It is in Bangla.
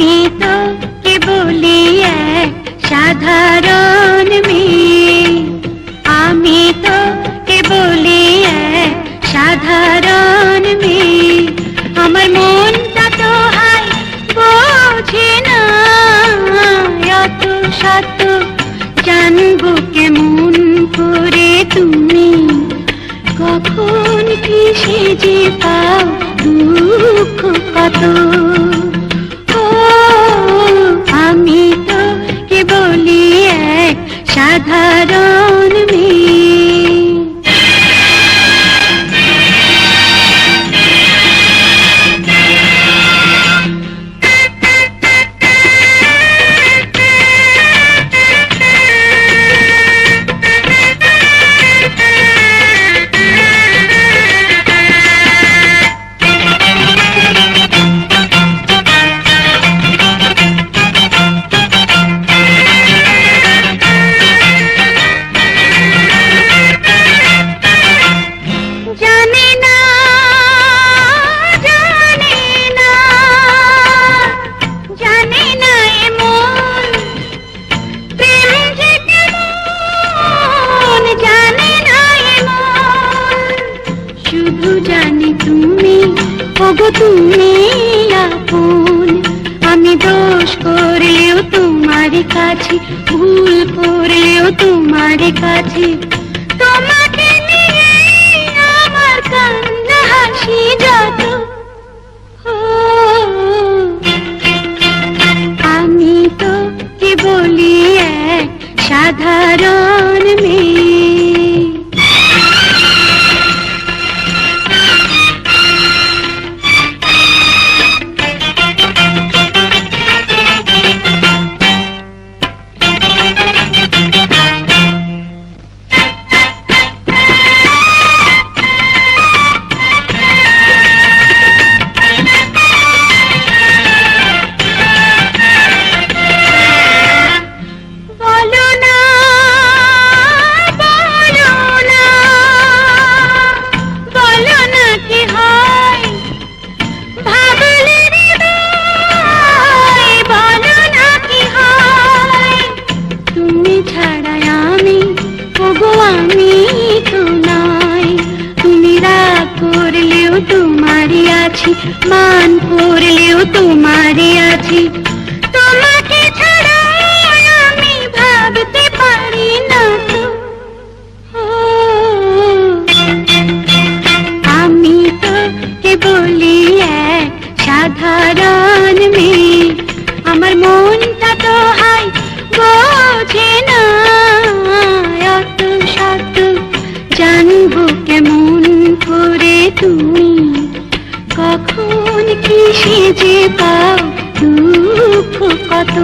তুমি তো কেবলই এক সাধারণ মেয়ে? আমি তো তুমি আপন আমি দোষ করলেও তোমার কাছে ভুল করলেও তোমার কাছে। তোমার আছি মান করলেও তোমারে আছি। তোমাকে ছাড়া আমি ভাবতে পারি না তো। আমি তো কে বলি এক সাধারণ সে যে পাও দুঃখ কত?